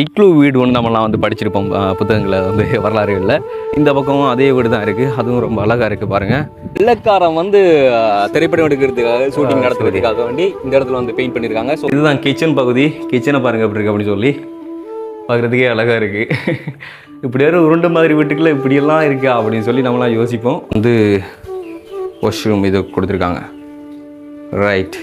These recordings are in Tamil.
இக்லூ வீடு ஒன்று நம்மலாம் வந்து படிச்சிருப்போம் புத்தகங்களை வந்து வரலாறுகளில். இந்த பக்கமும் அதே வீடு தான் இருக்குது அதுவும் ரொம்ப அழகாக இருக்குது பாருங்கள் வெள்ளக்காரன் வந்து திரைப்படம் எடுக்கிறதுக்காக ஷூட்டிங் நடத்துறதுக்காக வேண்டி இந்த இடத்துல வந்து பெயிண்ட் பண்ணியிருக்காங்க ஸோ இதுதான் கிச்சன் பகுதி. கிச்சனை பாருங்கள் எப்படி இருக்கு அப்படின்னு சொல்லி. பார்க்குறதுக்கே அழகாக இருக்குது இப்படி யாரும் உருண்டை மாதிரி வீட்டுக்குள்ள இப்படியெல்லாம் இருக்கா அப்படின்னு சொல்லி நம்மளாம் யோசிப்போம். வந்து வாஷ்ரூம் இது கொடுத்துருக்காங்க. ரைட்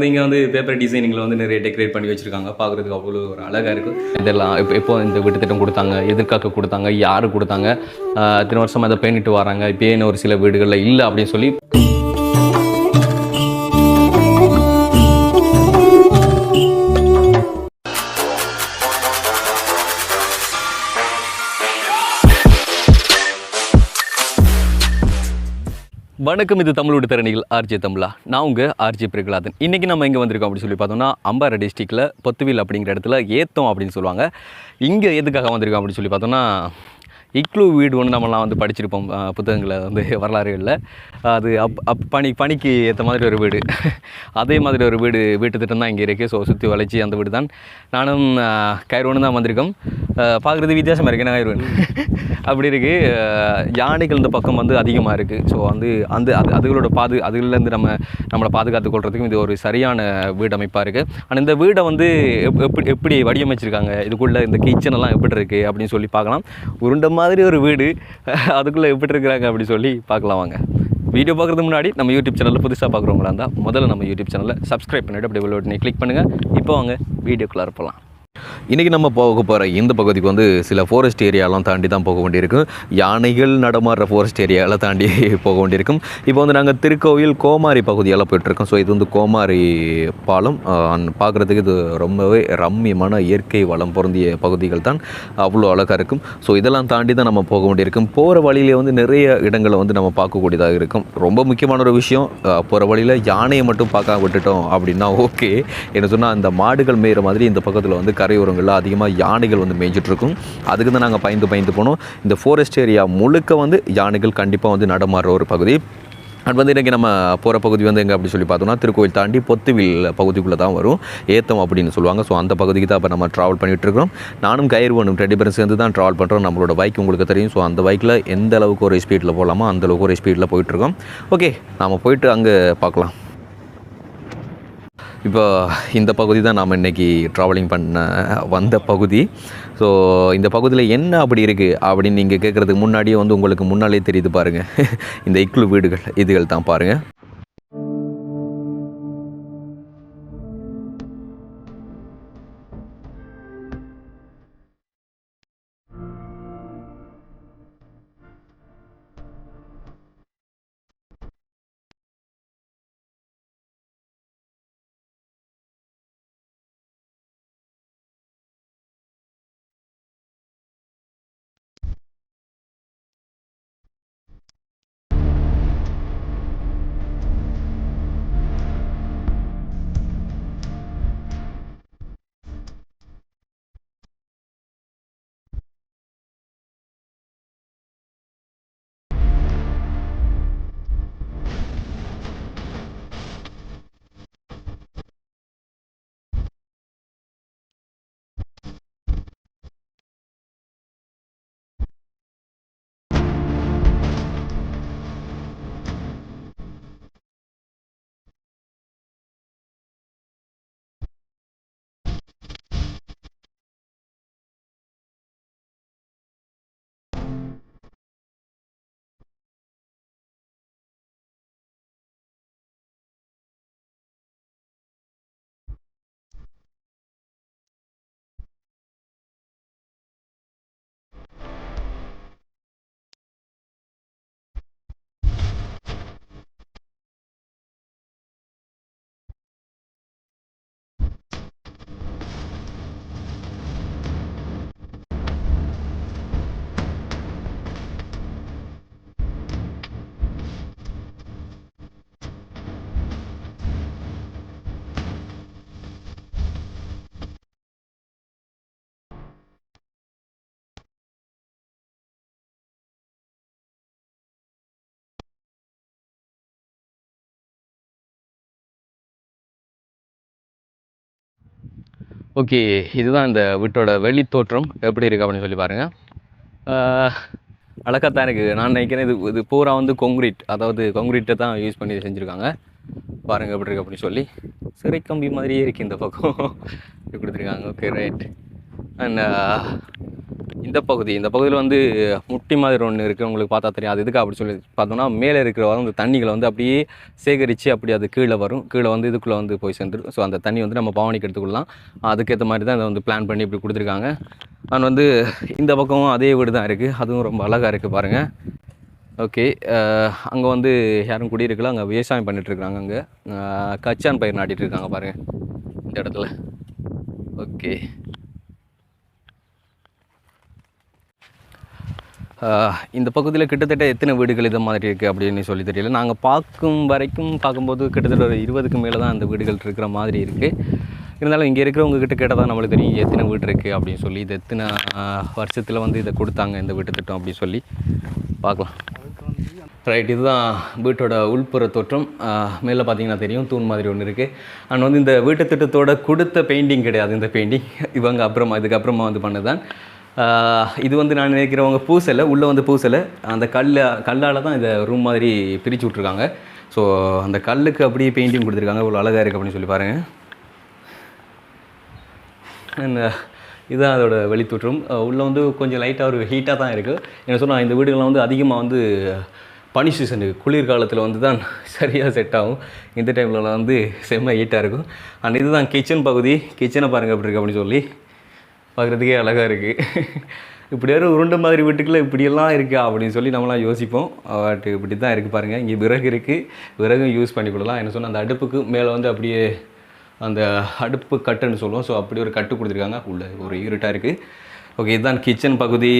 இங்கே வந்து பேப்பர் டிசைனிங்கில் வந்து நிறைய டெக்கரேட் பண்ணி வச்சுருக்காங்க. பார்க்குறதுக்கு அவ்வளோ ஒரு அழகாக இருக்கும் இதெல்லாம் இப்போ எப்போ இந்த வீட்டு திட்டம் கொடுத்தாங்க எதிர்காக்க கொடுத்தாங்க யார் கொடுத்தாங்க? இத்தனை வருஷமாக அதை பேணிட்டு வராங்க. இப்போ ஏன்னு ஒரு சில வீடுகளில் இல்லை அப்படின்னு சொல்லி வணக்கம் இது தமிழோட திறனிகள் ஆர்ஜே தமிழா நான் உங்கள் ஆர்ஜே பிரகலாதன். இன்றைக்கி நம்ம எங்கே வந்திருக்கோம் அப்படின்னு சொல்லி பார்த்தோம்னா அம்பாறை டிஸ்ட்ரிக்டில் பொத்துவில் அப்படிங்கிற இடத்துல ஏத்தம் அப்படின்னு சொல்லுவாங்க. இங்கே எதுக்காக வந்திருக்கோம் அப்படின்னு சொல்லி பார்த்தோம்னா இக்லூ வீடு ஒன்று நம்மலாம் வந்து படிச்சிருப்போம். புத்தகங்களை வந்து வரலாறுகளில் அது அப் அப் பனி பனிக்கு ஏற்ற மாதிரி ஒரு வீடு. அதே மாதிரி ஒரு வீடு வீட்டு திட்டம் தான் இங்கே இருக்குது ஸோ சுற்றி வளைச்சி அந்த வீடு தான் நானும் கயிறுவனு தான் வந்திருக்கோம். பார்க்குறது வித்தியாசமாக இருக்கு. என்ன கயிறுவன் அப்படி இருக்குது யானைகள் இந்த பக்கம் வந்து அதிகமாக இருக்குது ஸோ வந்து அந்த அது அதுகளோட பாது அதுலேருந்து நம்ம நம்மளை பாதுகாத்து கொள்றதுக்கும் இது ஒரு சரியான வீடு அமைப்பாக இருக்குது ஆனால் இந்த வீடை வந்து எப்- எப்படி எப்படி வடிவமைச்சிருக்காங்க? இதுக்குள்ளே இந்த கிச்சன் எல்லாம் எப்படி இருக்குது அப்படின்னு சொல்லி பார்க்கலாம். உருண்டை மாதிரி ஒரு வீடு. அதுக்குள்ளே எப்படி இருக்கிறாங்க? அப்படின்னு சொல்லி பார்க்கலாம் வாங்க. வீடியோ பார்க்குறதுக்கு முன்னாடி நம்ம யூடியூப் சேனலில் புதுசாக பார்க்குறவங்களா இருந்தால் முதல்ல நம்ம யூடியூப் சேனலை சப்ஸ்கிரைப் பண்ணிவிட்டு அப்படியே உள்ள கிளிக் பண்ணுங்கள் இப்போ வாங்க வீடியோக்குள்ளே போகலாம் இன்றைக்கி நம்ம போக போகிற இந்த பகுதிக்கு வந்து சில ஃபாரஸ்ட் ஏரியாலாம் தாண்டி தான் போக வேண்டியிருக்கும் யானைகள் நடமாடுற ஃபாரஸ்ட் ஏரியாவில் தாண்டி போக வேண்டியிருக்கும். இப்போ வந்து நாங்கள் திருக்கோவில் கோமாரி பகுதியெல்லாம் போயிட்டுருக்கோம். ஸோ இது வந்து கோமாரி பாலம். பார்க்குறதுக்கு இது ரொம்பவே ரம்மியமான இயற்கை வளம் பொருந்திய பகுதிகள் தான். அவ்வளோ அழகாக இருக்கும். ஸோ இதெல்லாம் தாண்டி தான் நம்ம போக வேண்டியிருக்கும். போகிற வழியிலே வந்து நிறைய இடங்களை வந்து நம்ம பார்க்கக்கூடியதாக இருக்கும். ரொம்ப முக்கியமான ஒரு விஷயம் போகிற வழியில் யானையை மட்டும் பார்க்காம விட்டுட்டோம் அப்படின்னா ஓகே என்ன சொன்னால் அந்த மாடுகள் மேயிற மாதிரி இந்த பக்கத்தில் வந்து கரையோரங்களில் அதிகமாக யானைகள் வந்து மேய்ஞ்சிட்ருக்கும். அதுக்கு தான் நாங்கள் பயந்து பயந்து போனோம். இந்த ஃபாரஸ்ட் ஏரியா முழுக்க வந்து யானைகள் கண்டிப்பாக வந்து நடமாடுற ஒரு பகுதி. அண்ட் வந்து இன்றைக்கி நம்ம போகிற பகுதி வந்து எங்கே அப்படி சொல்லி பார்த்தோம்னா திருக்கோயில் தாண்டி பொத்துவில் பகுதிக்குள்ளே தான் வரும். ஏத்தம் அப்படின்னு சொல்லுவாங்க. ஸோ அந்த பகுதிக்கு தான் இப்போ நம்ம ட்ராவல் பண்ணிகிட்ருக்கோம் இருக்கோம் நானும் கயிறுவனும் ரெண்டு பேரும் சேர்ந்து தான் ட்ராவல் பண்ணுறோம் நம்மளோட பைக் உங்களுக்கு தெரியும். ஸோ அந்த பைக்கில் எந்த அளவுக்கு ஒரு ஸ்பீடில் போகலாமோ அந்த அளவுக்கு ஒரு ஸ்பீடில் போயிட்டுருக்கோம் ஓகே நாம் போயிட்டு அங்கே பார்க்கலாம். இப்போ இந்த பகுதி தான் நாம் இன்றைக்கி ட்ராவலிங் பண்ண வந்த பகுதி. ஸோ இந்த பகுதியில் என்ன அப்படி இருக்குது அப்படின்னு நீங்கள் கேட்குறதுக்கு முன்னாடியே வந்து உங்களுக்கு முன்னாலே தெரியுது பாருங்கள் இந்த இக்லு வீடுகள் இதுகள் தான் பாருங்கள் ஓகே இதுதான் இந்த வீட்டோட வெளி தோற்றம். எப்படி இருக்குது அப்படின்னு சொல்லி பாருங்கள் அழகாகத்தான் இருக்குது நான் நினைக்கிறேன் இது இது பூரா வந்து கொங்க்ரீட் அதாவது கொங்க்ரீட்டை தான் யூஸ் பண்ணி செஞ்சுருக்காங்க. பாருங்கள் எப்படி இருக்குது அப்படின்னு சொல்லி. சிறை கம்பி மாதிரியே இருக்குது இந்த பக்கம். கொடுத்துருக்காங்க. ஓகே ரைட் Uh, இந்த பகுதி இந்த பகுதியில் வந்து முட்டி மாதிரி ஒன்று இருக்குது உங்களுக்கு பார்த்தா தெரியும். அது எதுக்கு அப்படி சொல்லி பார்த்தோம்னா மேலே இருக்கிற அந்த தண்ணிகளை வந்து அப்படியே சேகரித்து அப்படி அது கீழே வரும். கீழே வந்து இதுக்குள்ளே வந்து போய் சேர்ந்துடும் ஸோ அந்த தண்ணி வந்து நம்ம பவானிக்கு எடுத்துக்கொள்ளலாம் அதுக்கேற்ற மாதிரி தான் இதை வந்து பிளான் பண்ணி இப்படி கொடுத்துருக்காங்க. அண்ட் வந்து இந்த பக்கமும் அதே வீடு தான் இருக்குது அதுவும் ரொம்ப அழகாக இருக்குது பாருங்கள் ஓகே uh, அங்கே வந்து யாரும் குடியிருக்கல அங்கே விவசாயம் பண்ணிகிட்ருக்குறாங்க அங்கே. Uh, கச்சான் பயிர் நாட்டிகிட்டு இருக்காங்க பாருங்கள் இந்த இடத்துல. ஓகே இந்த பகுதியில் கிட்டத்தட்ட எத்தனை வீடுகள் இது மாதிரி இருக்குது அப்படின்னு சொல்லி தெரியல. நாங்கள் பார்க்கும் வரைக்கும் பார்க்கும்போது கிட்டத்தட்ட ஒரு இருபதுக்கு மேலே தான் அந்த வீடுகள் இருக்கிற மாதிரி இருக்குது இருந்தாலும் இங்கே இருக்கிறவங்க கிட்ட கேட்டால் தான் நம்மளுக்கு தெரியும் எத்தனை வீடு இருக்குது அப்படின்னு சொல்லி இது எத்தனை வருஷத்தில் வந்து இதை கொடுத்தாங்க இந்த வீட்டு திட்டம் அப்படின்னு சொல்லி பார்க்கலாம். ரைட் இதுதான் வீட்டோட உள்புற தோற்றம். மேலே பார்த்தீங்கன்னா தெரியும் தூண் மாதிரி ஒன்று இருக்குது அண்ட் வந்து இந்த வீட்டு திட்டத்தோட கொடுத்த பெயிண்டிங் கிடையாது இந்த பெயிண்டிங் இவங்க அப்புறமா இதுக்கப்புறமா வந்து பண்ணுதான் இது வந்து நான் நினைக்கிறவங்க பூசலை உள்ளே வந்து பூசலை. அந்த கல் கல்லால் தான் இதை ரூம் மாதிரி பிரித்து விட்ருக்காங்க ஸோ அந்த கல்லுக்கு அப்படியே பெயிண்டிங் கொடுத்துருக்காங்க. இவ்வளோ அழகாக இருக்குது அப்படின்னு சொல்லி பாருங்கள் அண்ட் இதுதான் அதோட வெளித்தோற்றம். உள்ளே வந்து கொஞ்சம் லைட்டாக ஒரு ஹீட்டாக தான் இருக்குது என்ன சொன்னால் இந்த வீடுகள்லாம் வந்து அதிகமாக வந்து பனி சீசனுக்கு குளிர்காலத்தில் வந்து தான் சரியாக செட் ஆகும். இந்த டைம்லலாம் வந்து செம்ம ஹீட்டாக இருக்கும். அண்ட் இதுதான் கிச்சன் பகுதி. கிச்சனை பாருங்கள் எப்படி இருக்குது அப்படின்னு சொல்லி. பார்க்குறதுக்கே அழகாக இருக்குது இப்படி ஒரு உருண்டை மாதிரி வீட்டுக்குள்ளே இப்படியெல்லாம் இருக்கா அப்படின்னு சொல்லி நம்மளாம் யோசிப்போம். பட் இப்படி தான் இருக்குது பாருங்கள் இங்கே விறகு இருக்குது விறகும் யூஸ் பண்ணி கொடுக்கலாம். என்ன சொன்னால் அந்த அடுப்புக்கு மேலே வந்து அப்படியே அந்த அடுப்பு கட்டுன்னு சொல்லுவோம். ஸோ அப்படி ஒரு கட்டு கொடுத்துருக்காங்க. உள்ளே ஒரு ஈரட்டாக இருக்குது ஓகே இதுதான் கிச்சன் பகுதி.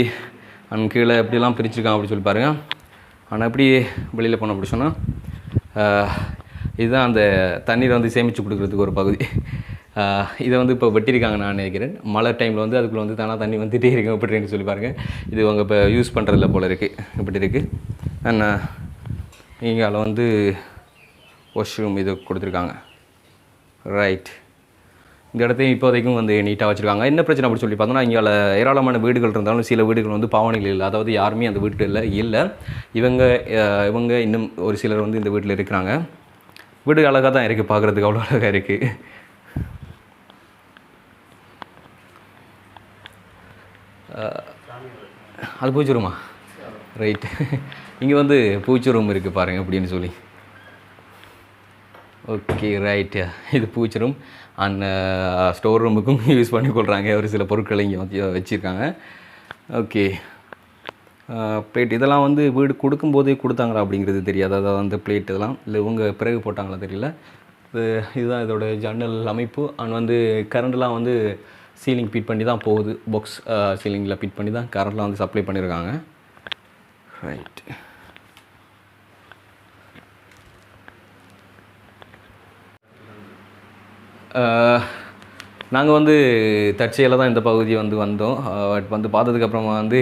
அண்ட் கீழே எப்படிலாம் பிரிச்சுருக்கான் அப்படின்னு சொல்லி பாருங்கள் ஆனால் எப்படி வெளியில் போனோம் அப்படி சொன்னால் இதுதான் அந்த தண்ணீரை வந்து சேமித்து கொடுக்குறதுக்கு ஒரு பகுதி. இதை வந்து இப்போ வெட்டியிருக்காங்க நான் நினைக்கிறேன். மழை டைமில் வந்து அதுக்குள்ளே வந்து தானாக தண்ணி வந்துட்டே இருக்கும் அப்படின்னு சொல்லி பாருங்கள் இது அவங்க இப்போ யூஸ் பண்ணுறதில்ல போல் இருக்குது இப்படி இருக்குது அண்ட் இங்கே அதில் வந்து வாஷ்ரூம் இது கொடுத்துருக்காங்க. ரைட் இந்த இடத்தையும் இப்போதைக்கும் வந்து நீட்டாக வச்சுருக்காங்க. என்ன பிரச்சனை அப்படி சொல்லி பார்த்தோம்னா இங்கே ஏராளமான வீடுகள் இருந்தாலும் சில வீடுகள் வந்து பாவனைகள் இல்லை. அதாவது யாருமே அந்த வீட்டில் இல்லை இவங்க இவங்க இன்னும் ஒரு சிலர் வந்து இந்த வீட்டில் இருக்கிறாங்க. வீடு அழகாக தான் இருக்குது பார்க்குறதுக்கு அவ்வளோ அழகாக இருக்குது அது பூச்சி ரூமா ரைட் இங்கே வந்து பூச்சி ரூம் இருக்குது பாருங்கள் அப்படின்னு சொல்லி. ஓகே ரைட் இது பூச்சி ரூம் அண்ட் ஸ்டோர் ரூமுக்கும் யூஸ் பண்ணி கொள்கிறாங்க ஒரு சில பொருட்களை இங்கே வந்து வச்சுருக்காங்க. ஓகே பிளேட் uh, இதெல்லாம் வந்து வீடு கொடுக்கும்போதே கொடுத்தாங்களா அப்படிங்கிறது தெரியாது. அதாவது அந்த பிளேட் இதெல்லாம் இல்லை இவங்க பிறகு போட்டாங்களா தெரியல. இது இதுதான் இதோட ஜன்னல் அமைப்பு. அண்ட் வந்து கரண்ட்லாம் வந்து சீலிங் ஃபிட் பண்ணி தான் போகுது. பாக்ஸ் சீலிங்கில் ஃபிட் பண்ணி தான் கரண்ட்லாம் வந்து சப்ளை பண்ணியிருக்காங்க ரைட் நாங்கள் வந்து தற்செயலாக தான் இந்த பகுதி வந்து வந்தோம். பட் வந்து பார்த்ததுக்கப்புறமா வந்து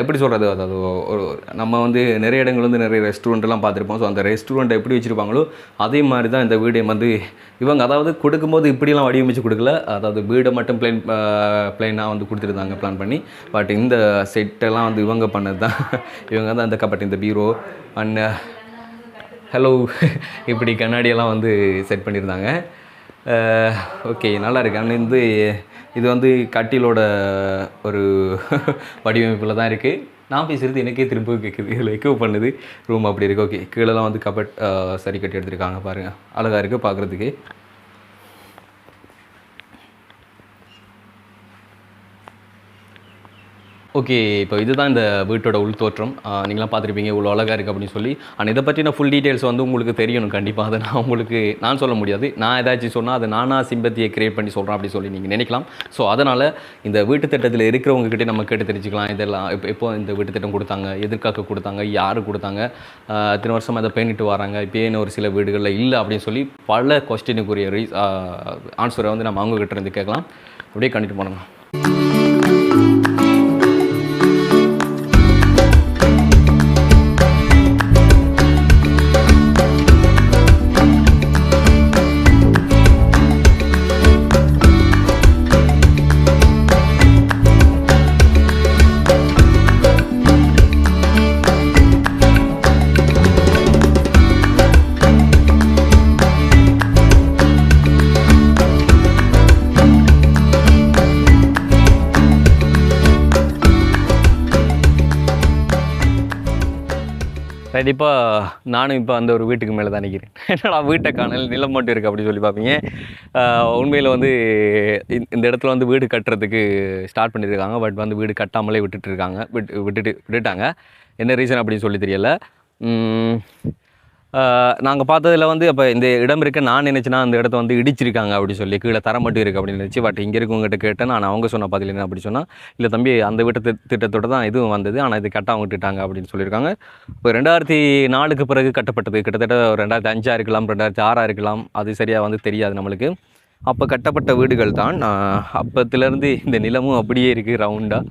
எப்படி சொல்கிறது அதாவது ஒரு நம்ம வந்து நிறைய இடங்கள் வந்து நிறைய ரெஸ்டாரண்ட்லாம் பார்த்துருப்போம். ஸோ அந்த ரெஸ்டாரண்ட் எப்படி வச்சுருப்பாங்களோ அதே மாதிரி தான் இந்த வீடை வந்து இவங்க அதாவது கொடுக்கும்போது இப்படிலாம் வடிவமைச்சு கொடுக்கல. அதாவது வீடை மட்டும் பிளைன் பிளைனாக வந்து கொடுத்துருந்தாங்க பிளான் பண்ணி. பட் இந்த செட்டெல்லாம் வந்து இவங்க பண்ணது தான் இவங்க தான் இந்த கப்பட் இந்த பீரோ அண்ட் ஹலோ இப்படி கண்ணாடியெல்லாம் வந்து செட் பண்ணியிருந்தாங்க ஓகே நல்லா இருக்கு. அண்ட் வந்து இது வந்து கட்டிலோட ஒரு வடிவமைப்பில் தான் இருக்குது நான் பேசுகிறது எனக்கே திரும்ப கேட்குது இதில் எக்கோ பண்ணுது. ரூம் அப்படி இருக்குது ஓகே கீழெல்லாம் வந்து கபட் சரி கட்டி எடுத்திருக்காங்க பாருங்கள் அழகாக இருக்குது பார்க்குறதுக்கு ஓகே இப்போ இதுதான் இந்த வீட்டோட உள் தோற்றம். நீங்களாம் பார்த்துருப்பீங்க இவ்வளோ அழகாக இருக்குது அப்படின்னு சொல்லி. ஆனால் இதை பற்றின ஃபுல் டீட்டெயில்ஸ் வந்து உங்களுக்கு தெரியணும் கண்டிப்பாக அதை நான் உங்களுக்கு நான் சொல்ல முடியாது. நான் ஏதாச்சும் சொன்னால் அதை நானாக சிம்பத்தியை கிரியேட் பண்ணி சொல்கிறேன் அப்படி சொல்லி நீங்கள் நினைக்கலாம். ஸோ அதனால் இந்த வீட்டு திட்டத்தில் இருக்கிறவங்க கிட்டே நம்ம கேட்டு தெரிஞ்சுக்கலாம். இதெல்லாம் இப்போ எப்போ இந்த வீட்டு திட்டம் கொடுத்தாங்க எதிர்காக்க கொடுத்தாங்க யார் கொடுத்தாங்க இத்தனை வருஷமாக அதை பேணிட்டு வராங்க இப்போ ஏன் ஒரு சில வீடுகளில் இல்லை அப்படின்னு சொல்லி பல கொஸ்டினுக்குரிய ரீ ஆன்சரை வந்து நம்ம அவங்ககிட்ட இருந்து கேட்கலாம். அப்படியே கண்டிப்பாக பண்ணலாம் கண்டிப்பாக நானும் இப்போ அந்த ஒரு வீட்டுக்கு மேலே தான் நிற்கிறேன் என்னடா வீட்டை காணல் நிலம் மட்டும் இருக்குது அப்படின்னு சொல்லி பார்ப்பீங்க. உண்மையில் வந்து இந்த- இந்த இடத்துல வந்து வீடு கட்டுறதுக்கு ஸ்டார்ட் பண்ணியிருக்காங்க. பட் வந்து வீடு கட்டாமலே விட்டுட்டு இருக்காங்க. விட்டு விட்டுட்டு விட்டுட்டாங்க. என்ன ரீசன் அப்படின்னு சொல்லி தெரியல. நாங்கள் பார்த்ததில் வந்து அப்போ இந்த இடம் இருக்க நான் நினச்சேன்னா அந்த இடத்த வந்து இடிச்சிருக்காங்க அப்படி சொல்லி கீழே தர மட்டும் இருக்குது அப்படின்னு நினச்சி பட் இங்கே இருக்கவங்ககிட்ட கேட்டேன். நான் அவங்க சொன்ன பதில் என்ன அப்படி சொன்னால் இல்லை தம்பி அந்த வீட்டு திட்டத்தோட தான் இதுவும் வந்தது. ஆனால் இது கட்டாம விட்டுட்டாங்க அப்படின்னு சொல்லியிருக்காங்க. இப்போ ரெண்டாயிரத்தி நாலுக்கு பிறகு கட்டப்பட்டது. கிட்டத்தட்ட ரெண்டாயிரத்தி அஞ்சாக இருக்கலாம் ரெண்டாயிரத்தி ஆறாக இருக்கலாம் அது சரியாக வந்து தெரியாது நம்மளுக்கு. அப்போ கட்டப்பட்ட வீடுகள் தான். அப்பத்துலேருந்து இந்த நிலமும் அப்படியே இருக்குது ரவுண்டாக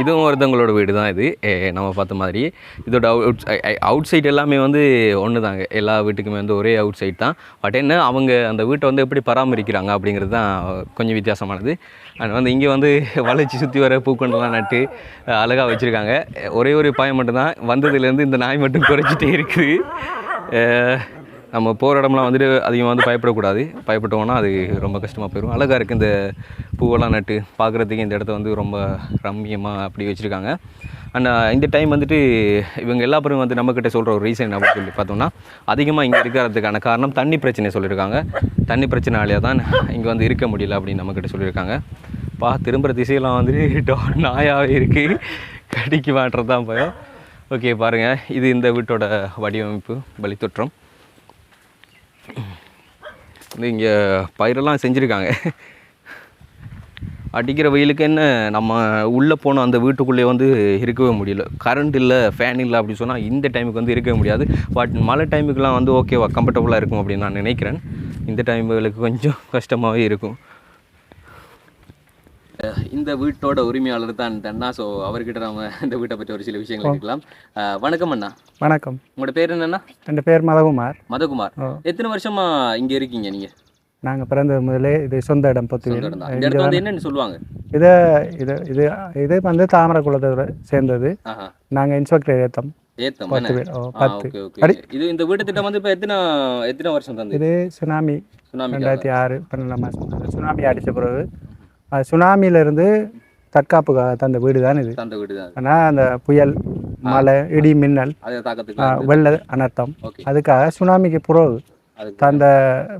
இதுவும் ஒருத்தவங்களோட வீடு தான் இது. ஏ, நம்ம பார்த்த மாதிரி. இதோட அவுட் அவுட் சைட் எல்லாமே வந்து ஒன்று தாங்க எல்லா வீட்டுக்குமே வந்து ஒரே அவுட் சைட் தான். பட் என்ன அவங்க அந்த வீட்டை வந்து எப்படி பராமரிக்கிறாங்க அப்படிங்கிறது தான் கொஞ்சம் வித்தியாசமானது. அண்ட் வந்து இங்கே வந்து வளைச்சி சுற்றி வர பூக்கொண்டெல்லாம் நட்டு அழகாக வச்சுருக்காங்க. ஒரே ஒரு பாயம் மட்டும்தான். வந்ததுலேருந்து இந்த நாய் மட்டும் குறைச்சிட்டே இருக்குது. நம்ம போகிற இடம்லாம் வந்துட்டு அதிகமாக வந்து பயப்படக்கூடாது. பயப்பட்டோம்னா அது ரொம்ப கஷ்டமாக போயிடும் அழகாக இருக்குது இந்த பூவெல்லாம் நட்டு பார்க்குறதுக்கு இந்த இடத்த வந்து ரொம்ப ரம்மியமாக அப்படி வச்சுருக்காங்க. அண்ட் uh, இந்த டைம் வந்துட்டு இவங்க எல்லா பேரும் வந்து நம்மக்கிட்ட சொல்கிற ஒரு ரீசன் அப்படின்னு சொல்லி பார்த்தோம்னா அதிகமாக இங்கே இருக்கிறதுக்கான காரணம் தண்ணி பிரச்சனை சொல்லியிருக்காங்க. தண்ணி பிரச்சனையாலே தான் இங்கே வந்து இருக்க முடியல அப்படின்னு நம்மக்கிட்ட சொல்லியிருக்காங்க. பா திரும்புகிற திசையெல்லாம் வந்துட்டு டோ நாயாகவே இருக்குது கடிக்கு மாட்டுறது தான் பயம். ஓகே பாருங்கள் இது இந்த வீட்டோட வடிவமைப்பு வழித்தொற்றம். வந்து இங்கே பயிரெல்லாம் செஞ்சுருக்காங்க. அடிக்கிற வெயிலுக்கு என்ன நம்ம உள்ளே போன அந்த வீட்டுக்குள்ளேயே வந்து இருக்கவே முடியல. கரண்ட் இல்லை ஃபேன் இல்லை அப்படின்னு சொன்னால் இந்த டைமுக்கு வந்து இருக்கவே முடியாது. பட் மழை டைமுக்குலாம் வந்து ஓகேவா கம்ஃபர்டபுளாக இருக்கும் அப்படின்னு நான் நினைக்கிறேன். இந்த டைமுகளுக்கு கொஞ்சம் கஷ்டமாகவே இருக்கும். இந்த வீட்டோட உரிமையாளர் தான் தண்ணா ஸோ அவர்கிட்ட நம்ம இந்த வீட்டை பற்றி ஒரு சில விஷயங்கள் கேட்கலாம். வணக்கம் அண்ணா. வணக்கம். உங்களோட பேர் என்னண்ணா? என் பேர் மதகுமார். மதகுமார். எத்தனை வருஷமா இங்க இருக்கீங்க நீங்க? நாங்கள் பிறந்தது முதலே இது சொந்த இடம் வந்து என்னன்னு சொல்லுவாங்க? இதை இது இது இது வந்து தாமரை குளத்தோட சேர்ந்தது. ஆஹா. நாங்கள் இன்ஸ்பெக்டர் ஏத்தம். ஏத்தம் பத்து பத்து. இது இந்த வீட்டு திட்டம் வந்து இப்போ எத்தனை எத்தனை வருஷம் தந்து இது சுனாமி. சுனாமி ரெண்டாயிரத்தி ஆறு பன்னெண்டாம் மாதம் சுனாமி அடித்த பிறகு சுனாமியிலேருந்து தற்காப்புக்காக தந்த வீடு தான் இது. தந்த வீடு தான் ஆனால் அந்த புயல் மழை இடி மின்னல் வெள்ள அனர்த்தம். அதுக்காக சுனாமிக்கு அதுக்கு தந்த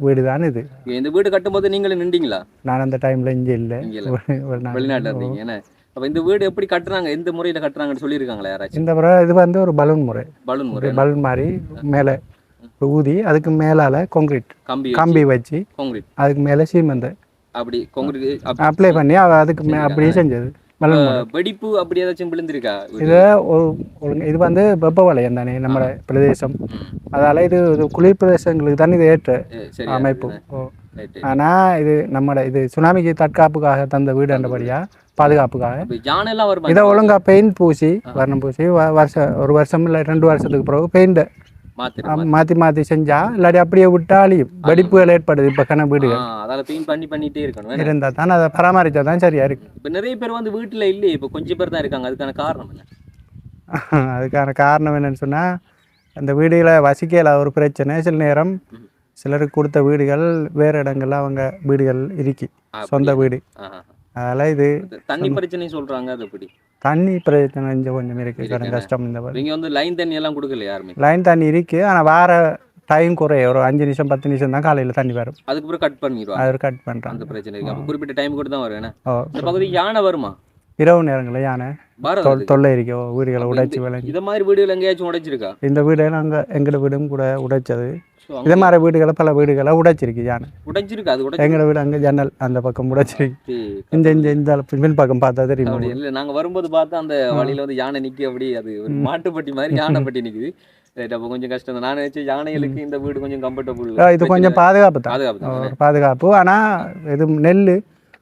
வீடு தான் இது இந்த வீடு கட்டும்போது நீங்களே நின்றீங்களா? நான் அந்த டைமில் இங்கே இல்லை. வெளிநாட்டுல இருந்தீங்க. என்ன? அப்ப இந்த வீடு எப்படி கட்டுறாங்க? எந்த முறையில கட்டுறாங்கன்னு சொல்லியிருக்காங்களா யாராச்சும்? இந்த முறை இது வந்து ஒரு பலூன் முறை. பலூன் முறை. பலூன் மாதிரி மேலே ஊதி அதுக்கு மேலால கான்கிரீட் கம்பி கம்பி வச்சு. அதுக்கு மேலே சீமெந்து. அப்படி கான்கிரீட் அப்ளை பண்ணி அவ அதுக்கு மே அப்படியே செஞ்சது. வெடிப்பு அப்படி ஏதாச்சும் விழுந்திருக்கா? இது இது வந்து வெப்ப வலயம் தானே நம்ம பிரதேசம். அதால இது குளிர் பிரதேசங்களுக்கு தான் இது ஏற்ற அமைப்பு. ஆனா இது நம்மட இது சுனாமிக்கு தற்காப்புக்காக தந்த வீடு என்றபடியா பாதுகாப்புக்காக. இதை ஒழுங்கா பெயிண்ட் பூசி வர்ணம் பூசி வருஷம் ஒரு வருஷம் இல்லை ரெண்டு வருஷத்துக்கு பிறகு பெயிண்ட் மாற்றி மாற்றி செஞ்சா இல்லாட்டி அப்படியே விட்டா அழியும் வெடிப்புகள் ஏற்படுது இப்போ கன வீடுகள். அதால பெயிண்ட் பண்ணி பண்ணிட்டே இருக்கணும் இருந்தால் தான் அதை பராமரித்தா தான் சரியா இருக்கு. இப்ப நிறைய பேர் வந்து வீட்டுல இல்லையே இப்ப கொஞ்சம் பேர் தான் இருக்காங்க அதுக்கான காரணம் என்ன? அதுக்கான காரணம் என்னன்னு சொன்னா அந்த வீடுகளை வசிக்கல ஒரு பிரச்சனை. சில நேரம் சிலருக்கு கொடுத்த வீடுகள் வேறு இடங்கள்ல அவங்க வீடுகள் இருக்கு சொந்த வீடு. அதனால இது தண்ணி பிரச்சனை சொல்றாங்க அது எப்படி? தண்ணி பிரச்சனை கொஞ்சம் கொஞ்சம் இருக்கு கடன் கஷ்டம் இந்த இங்க வந்து லைன் தண்ணி எல்லாம் கொடுக்கல யாருமே? லைன் தண்ணி இருக்கு ஆனா வார டைம் குறைய ஒரு அஞ்சு நிமிஷம் பத்து நிமிஷம் தான் காலையில தண்ணி வரும். அதுக்கு பிறகு கட் பண்ணிடுவாங்க அது கட் பண்றாங்க. அந்த பிரச்சனை இருக்கு. குறிப்பிட்ட டைம் கூட தான் வரும் என்ன? ஓ. இந்த பகுதிக்கு யானை வருமா? இரவு நேரங்களில் யானை தொல்லை இருக்கோ வீடுகளை உடைச்சி விளங்கி இத மாதிரி வீடுகள் எங்கேயாச்சும் உடைச்சிருக்கா? இந்த வீடெல்லாம் அங்கே எங்களோட வீடும் கூட உடைச்சது. இதே மாதிரி வீடுகளை பல வீடுகளை உடைச்சிருக்கு யானை. உடைச்சிருக்கு? அது எங்களோட வீடு அங்கே ஜன்னல் அந்த பக்கம் உடைச்சிருக்கு. இந்த இந்த இந்த பின் பக்கம் பார்த்தா தெரியும் இல்ல நாங்க வரும்போது பார்த்தா அந்த வழியில வந்து யானை நிக்கி அப்படி அது ஒரு மாட்டுப்பட்டி மாதிரி யானை பட்டி நிக்குது. ரைட் அப்போ கொஞ்சம் கஷ்டம் நான் நினைச்சேன் யானைகளுக்கு இந்த வீடு கொஞ்சம் கம்ஃபர்டபுள் இது கொஞ்சம் பாதுகாப்பு தான். பாதுகாப்பு பாதுகாப்பு. ஆனால் இது நெல்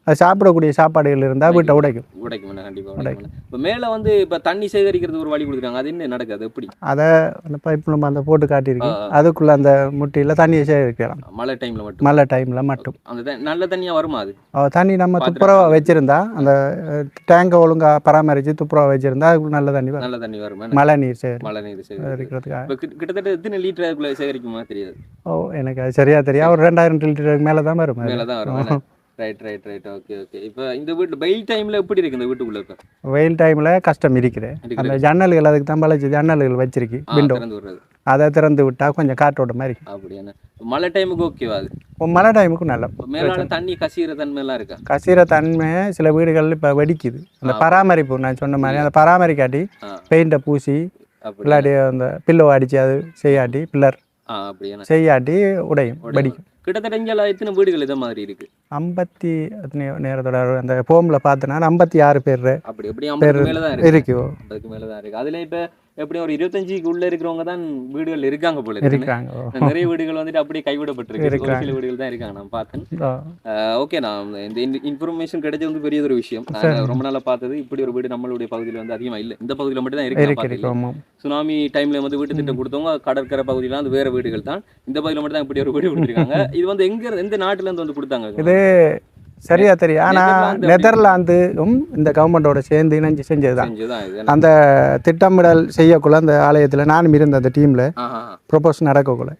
அது சாப்பிடக்கூடிய சாப்பாடுகள் இருந்தால் வீட்டை உடைக்கும். உடைக்கும். கண்டிப்பாக உடைக்கும் இப்போ மேலே வந்து இப்போ தண்ணி சேகரிக்கிறது ஒரு வழி கொடுக்குறாங்க. அது என்ன நடக்குது? எப்படி? அதை அந்த பைப் நம்ம அந்த போட்டு காட்டியிருக்கு. ஆ, ஆ. அதுக்குள்ளே அந்த முட்டியில் தண்ணியை சேகரிக்கலாம். மழை டைமில் மட்டும்? மழை டைமில் மட்டும். அந்த நல்ல தண்ணியாக வருமா அது? தண்ணி நம்ம பாத்திரம். துப்புரவா வச்சிருந்தா அந்த டேங்கை ஒழுங்காக பராமரித்து துப்புரவா வச்சிருந்தா அதுக்குள்ள நல்ல தண்ணி வரும். நல்ல தண்ணி வருமா மழை நீர் சேகரி மழை நீர் சேகரிக்கிறது. இருக்கிறதுக்காக இப்போ கிட்டத்தட்ட எத்தனை லிட்டர் அதுக்குள்ள சேகரிக்குமா தெரியாது? ஓ எனக்கு அது சரியா தெரியும் ஒரு ரெண்டாயிரம் லிட்டருக்கு மேலே தான் வரும். மேலே தான் வரும் right right right okay okay இப்போ இந்த வீட்டு வெயில் டைமில் எப்படி இருக்கு இந்த வீட்டுக்குள்ள இப்போ? வெயில் டைமில் கஷ்டம் இருக்குது. அந்த ஜன்னல்கள் அதுக்கு தான் பழச்சு ஜன்னல்கள் வச்சிருக்கு விண்டோ அதை திறந்து விட்டா கொஞ்சம் காற்றோட மாதிரி. அப்படியான மழை டைமுக்கு ஓகேவா அது? மழை டைமுக்கும் நல்லா தண்ணி கசிகிற தன்மையெல்லாம் இருக்கா? கசிகிற தன்மை சில வீடுகள் இப்போ வெடிக்குது. அந்த பராமரிப்பு நான் சொன்ன மாதிரி அந்த பராமரிக்காட்டி பெயிண்டை பூசி இல்லாட்டி அந்த பில்லோ அடித்து அது செய்யாட்டி பில்லர் செய்யாட்டி உடையும் வெடிக்கும். கிட்டத்தட்ட இங்கெல்லாம் எத்தனை வீடுகள் இதை மாதிரி இருக்கு? ஐம்பத்தி நேரத்தோட அந்த ஃபோமில் பார்த்தோன்னா ஐம்பத்தி ஆறு பேர் அப்படி எப்படி ஐம்பதுக்கு மேலே தான் இருக்கு. இருக்கு. ஐம்பதுக்கு மேலே தான் இருக்கு. அதுல இப்போ எப்படி ஒரு இருபத்தஞ்சுக்கு உள்ள இருக்கிறவங்க தான் வீடுகள் இருக்காங்க போல இருக்கு இருக்காங்க. நிறைய வீடுகள் வந்துட்டு அப்படியே கைவிடப்பட்டிருக்கு. ஒரு. சில வீடுகள் தான் இருக்காங்க. நான் பார்த்தேன். ஓகே நான் இந்த இன்ஃபர்மேஷன் கிடைச்சது வந்து பெரிய ஒரு விஷயம். ரொம்ப நாளா பார்த்தது இப்படி ஒரு வீடு நம்மளுடைய பகுதியில் வந்து அதிகமா இல்லை. இந்த பகுதியில் மட்டும் தான் இருக்கு. சுனாமி டைம்ல வந்து வீட்டு திட்டம் கொடுத்தவங்க கடற்கரை பகுதியில அது வேற வீடுகள் தான். இந்த பகுதியில் மட்டும் தான் இப்படி ஒரு வீடு கொடுத்துருக்காங்க இது வந்து எங்க எந்த நாட்டுல இருந்து வந்து கொடுத்தாங்க? இது சரியா தெரியும். ஆனால் நெதர்லாந்து நெதர்லாந்தும் இந்த கவர்மெண்டோட சேர்ந்து இணைஞ்சு செஞ்சது தான். செஞ்சுதான் இது. அந்த திட்டமிடல் செய்யக்குள்ள அந்த ஆலயத்தில் நானும் இருந்த அந்த டீமில் ப்ரொபோஸ் நடக்கக்குள்ள.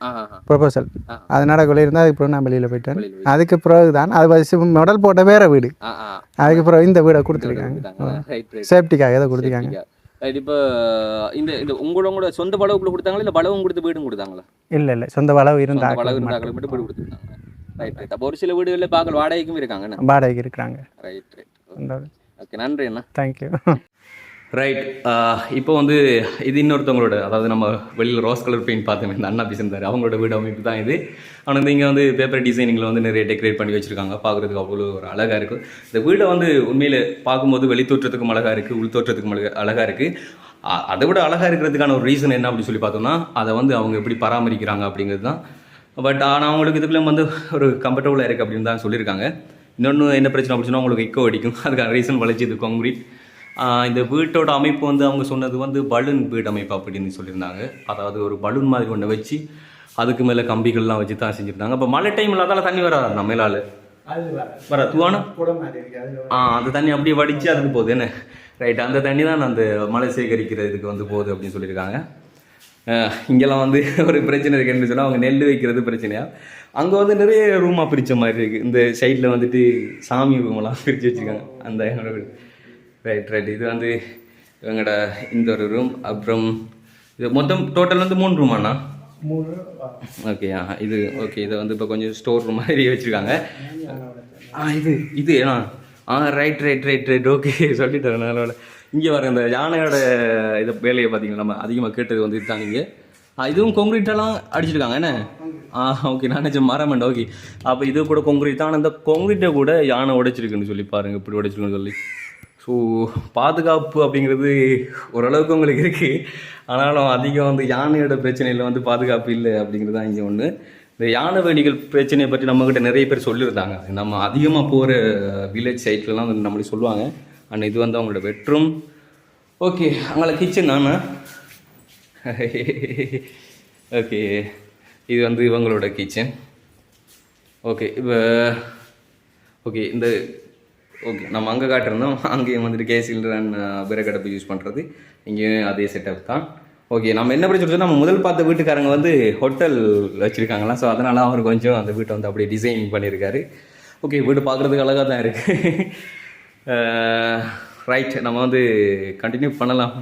ப்ரொபோசல். அது நடக்கக்குள்ள இருந்தால் அதுக்கு பிறகு நான் வெளியில் போயிட்டேன். அதுக்கு பிறகு தான் அது வச்சு மெடல் போட்ட வேற வீடு. அதுக்கு பிறகு இந்த வீடை கொடுத்துருக்காங்க. சேஃப்டிக்காக எதை கொடுத்துருக்காங்க. இப்போ இந்த இந்த உங்களோட சொந்த பளவுக்குள்ள கொடுத்தாங்களா? இல்ல பளவும் கொடுத்து வீடும் கொடுத்தாங்களா? இல்லை இல்லை. சொந்த வளவு பளவு இருந்தால் இருந்தாக்கள் மட்டும் வீடு கொடுத்துருக்காங்க. ரைட் ரைட் அப்போ ஒரு சில வீடுகளில் பார்க்கல வாடகைக்கும் இருக்காங்க வாடகைக்கு இருக்கிறாங்க. ரைட் ரைட் ஓகே நன்றி அண்ணா. தேங்க்யூ ரைட் இப்போ வந்து இது இன்னொருத்தவங்களோட அதாவது நம்ம வெளியில் ரோஸ் கலர் பெயிண்ட் பார்த்தோமே இந்த அண்ணா பேசியிருந்தாரு. அவங்களோட வீடு அமைப்பு தான் இது. ஆனால் வந்து இங்கே வந்து பேப்பர் டிசைனிங்கில் வந்து நிறைய டெக்கரேட் பண்ணி வச்சுருக்காங்க. பார்க்குறதுக்கு அவ்வளோ ஒரு அழகாக இருக்குது இந்த வீடை வந்து உண்மையில் பார்க்கும்போது வெளித்தோற்றத்துக்கும் அழகாக இருக்குது உள்தோற்றத்துக்கும் அழகா அழகாக இருக்குது அதை விட அழகாக இருக்கிறதுக்கான ஒரு ரீசன் என்ன அப்படின்னு சொல்லி பார்த்தோம்னா அதை வந்து அவங்க எப்படி பராமரிக்கிறாங்க அப்படிங்கிறது தான் பட் ஆனால் அவங்களுக்கு இதுக்குள்ளே வந்து ஒரு கம்ஃபர்டபுளாக இருக்குது அப்படின்னு தான் சொல்லியிருக்காங்க. இன்னொன்று என்ன பிரச்சனை அப்படின்னு சொன்னா உங்களுக்கு எக்கோ அடிக்கும். அதுக்கான ரீசன் வளைச்சி இது காங்கிரீட் இந்த வீட்டோட அமைப்பு வந்து அவங்க சொன்னது வந்து பலூன் வீடு அமைப்பு அப்படின்னு சொல்லியிருந்தாங்க. அதாவது ஒரு பலூன் மாதிரி ஒன்று வச்சு அதுக்கு மேலே கம்பிகள்லாம் வச்சு தான் செஞ்சுருந்தாங்க. அப்போ மழை டைமில் அதால் தண்ணி வராது நம்ம மேலால் வர துவானா? ஆ அந்த தண்ணி அப்படியே வடித்து அதுக்கு போகுது என்ன? ரைட் அந்த தண்ணி தான் அந்த மழை சேகரிக்கிறதுக்கு வந்து போகுது அப்படின்னு சொல்லியிருக்காங்க. இங்கெல்லாம் வந்து ஒரு பிரச்சனை இருக்குன்னு சொன்னால் அவங்க நெல் வைக்கிறது பிரச்சனையா? அங்கே வந்து நிறைய ரூமாக பிரித்த மாதிரி இருக்குது இந்த சைடில் வந்துட்டு சாமி ரூமெல்லாம் பிரித்து வச்சுருக்காங்க. அந்த ரைட் ரைட் இது வந்து இவங்களோட இந்த ஒரு ரூம் அப்புறம் இது மொத்தம் டோட்டல் வந்து மூணு ரூமாண்ணா ஓகே ஆ. இது ஓகே இதை வந்து இப்போ கொஞ்சம் ஸ்டோர் ரூம் மாதிரி வச்சுருக்காங்க. ஆ. இது இது ஆ. ஆ right right right right okay சொல்லிட்டேன். நல்ல இங்கே வர இந்த யானையோட இதை வேலையை பார்த்தீங்கன்னா நம்ம அதிகமாக கேட்டது வந்து இதுதான் இங்கே இதுவும் கொங்கிரீட்டெல்லாம் அடிச்சிருக்காங்க என்ன? ஆ ஓகே நான் நினச்சேன் மரமண்ட ஓகே அப்போ இது கூட கொங்கிரீட் தான் அந்த கொங்கிரீட்டை கூட யானை உடைச்சிருக்குன்னு சொல்லி பாருங்க இப்படி உடைச்சிருக்குன்னு சொல்லி. ஸோ பாதுகாப்பு அப்படிங்கிறது ஓரளவுக்கு உங்களுக்கு இருக்குது ஆனாலும் அதிகம் வந்து யானையோட பிரச்சனையில் வந்து பாதுகாப்பு இல்லை அப்படிங்கிறது தான் இங்கே ஒன்று இந்த யானை வேணிகள் பிரச்சனையை பற்றி நம்மக்கிட்ட நிறைய பேர் சொல்லியிருந்தாங்க. நம்ம அதிகமாக போகிற வில்லேஜ் சைட்லலாம் வந்து நம்மளுக்கு சொல்லுவாங்க. அண்ட் இது வந்து அவங்களோட பெட்ரூம் ஓகே அவங்கள கிச்சன் நானே. ஓகே இது வந்து இவங்களோட கிச்சன் ஓகே இப்போ ஓகே இந்த ஓகே நம்ம அங்கே காட்டிருந்தோம். அங்கேயும் வந்துட்டு கேஸ் சிலிண்டர் அண்ட் விறகடுப்பு யூஸ் பண்ணுறது இங்கேயும் அதே செட்டப் தான். ஓகே நம்ம என்ன பிரச்சனை நம்ம முதல் பார்த்த வீட்டுக்காரங்க வந்து ஹோட்டல் வச்சுருக்காங்களா ஸோ அதனால் அவர் கொஞ்சம் அந்த வீட்டை வந்து அப்படியே டிசைன் பண்ணியிருக்காரு. ஓகே வீடு பார்க்குறதுக்கு அழகாக தான் இருக்குது ரைட் நம்ம வந்து கண்டினியூ பண்ணலாம்.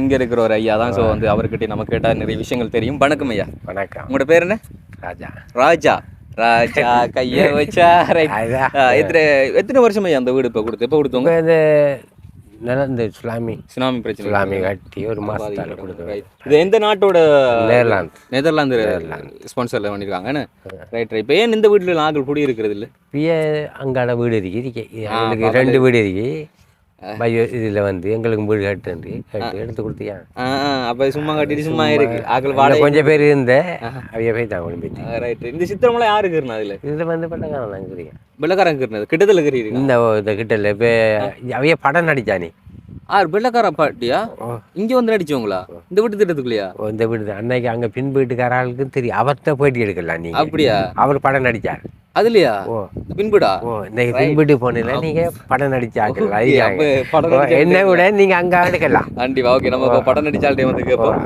இங்கே இருக்கிற ஒரு ஐயா தான். ஸோ வந்து அவர்கிட்ட நம்ம கேட்டால் நிறைய விஷயங்கள் தெரியும். வணக்கம் ஐயா. வணக்கம். உங்களோட பேர் என்ன? ராஜா. ராஜா. ராஜா கைய வச்சா ரைட். எத்தனை எத்தனை வருஷம் ஐயா அந்த வீடு இப்போ கொடுத்து? எப்போ கொடுத்தவங்க? உங்க இது நில இந்த சுலாமி சுனாமி பிரச்சனை சுலாமி கட்டி ஒரு மாசத்தால கொடுத்து ரைட் இது எந்த நாட்டோட நெதர்லாந்து. நெதர்லாந்து ஸ்பான்சரில் பண்ணியிருக்காங்க ரைட் ரைட் இப்போ ஏன் இந்த வீட்டில் நாங்கள் குடி இருக்கிறது இல்லை பிய அங்காட வீடு இருக்கு இருக்கு. ரெண்டு வீடு இருக்கு. பயோ இதில் வந்து எங்களுக்கு வீடு கட்டு கட்டு எடுத்து கொடுத்தியா? அப்ப சும்மா கட்டிட்டு சும்மா இருக்கு. ஆக்கள் வாடகை கொஞ்சம் பேர் இருந்த அவைய போய் தான் ஒளிம்பிட்டு ரைட் இந்த சித்திரமெல்லாம் யாருக்கு இருந்தா அதுல? இதில் வந்து பட்டக்காரன் இருக்கிறீங்க வெள்ளக்காரங்க இருந்தது கிட்டத்தில் இருக்கிறீங்க இந்த இந்த கிட்டல இப்போ அவைய படம் நடிச்சானே. ஆறு வெள்ளக்கார பாட்டியா. இங்க வந்து நடிச்சவங்களா? இந்த வீட்டு திட்டத்துக்குள்ளயா? இந்த வீடு. அன்னைக்கு அங்கே பின் வீட்டுக்கார ஆளுக்கும் தெரியும். அவர்கிட்ட போயிட்டு எடுக்கலாம் நீங்க. அப்படியா? அவர் படம் நடிச்சார். அதுலயா? பின்புடா? ஓ இந்த பின் வீட்டு போனீங்க நீங்க படம் நடிச்ச என்னை விட நீங்க அங்க எடுக்கலாம். கண்டிப்பா ஓகே. நம்ம இப்ப படம் நடிச்சால்ட்டே வந்து கேட்போம்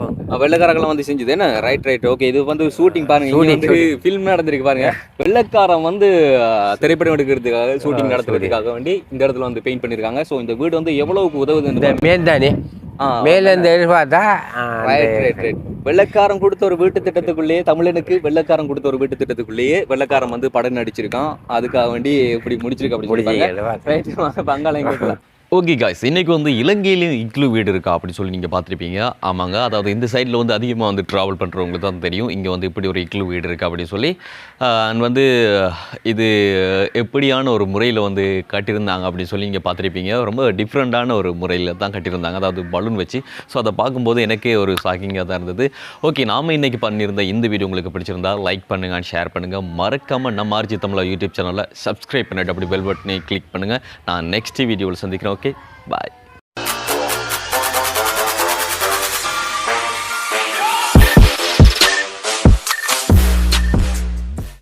போங்க வெள்ளக்காரங்களாம் வந்து செஞ்சது. என்ன? ரைட் ரைட் ஓகே இது வந்து ஷூட்டிங் பாருங்க. வந்து ஃபில்ம் நடந்திருக்கு பாருங்க. வெள்ளக்காரன் வந்து திரைப்படம் எடுக்கிறதுக்காக ஷூட்டிங் நடத்துறதுக்காக வேண்டி இந்த இடத்துல வந்து பெயிண்ட் பண்ணிருக்காங்க. சோ இந்த வீடு வந்து எவ்வளவுக்கு உதவுது இந்த மேல் தானே? மேல இருந்து எதிர்பார்த்தா வெள்ளக்காரன் கொடுத்த ஒரு வீட்டு திட்டத்துக்குள்ளேயே தமிழனுக்கு வெள்ளக்காரன் கொடுத்த ஒரு வீட்டு திட்டத்துக்குள்ளேயே வெள்ளக்காரன் வந்து படம் நடிச்சிருக்கான். அதுக்காக வேண்டி இப்படி முடிச்சிருக்கு அப்படி ரைட் பங்காளம் கேட்கலாம் ஓகே காய்ஸ் இன்றைக்கி வந்து இலங்கையிலும் இக்லு வீடு இருக்கா அப்படின்னு சொல்லி நீங்கள் பார்த்துருப்பீங்க. ஆமாங்க. அதாவது இந்த சைடில் வந்து அதிகமாக வந்து ட்ராவல் பண்ணுறவங்களுக்கு தான் தெரியும். இங்கே வந்து இப்படி ஒரு இக்லு வீடு இருக்கா அப்படின்னு சொல்லி. அண்ட் வந்து இது எப்படியான ஒரு முறையில் வந்து கட்டியிருந்தாங்க அப்படின்னு சொல்லி இங்கே பார்த்துருப்பீங்க. ரொம்ப டிஃப்ரெண்ட்டான ஒரு முறையில் தான் கட்டியிருந்தாங்க. அதாவது பலூன் வச்சு. ஸோ அதை பார்க்கும்போது எனக்கே ஒரு ஷாக்கிங்காக தான் இருந்தது. ஓகே நாம இன்றைக்கி பண்ணியிருந்த இந்த வீடியோ உங்களுக்கு பிடிச்சிருந்தா லைக் பண்ணுங்கள் அண்ட் ஷேர் பண்ணுங்கள் மறக்காமல் நம்ம ஆர்ஜி தமிழா யூடியூப் சேனலை சப்ஸ்கிரைப் பண்ணிட்டு அப்படி பெல் பட்டனை கிளிக் பண்ணுங்கள் நான் நெக்ஸ்ட் வீடியோவில் சந்திக்கிறேன். Okay bye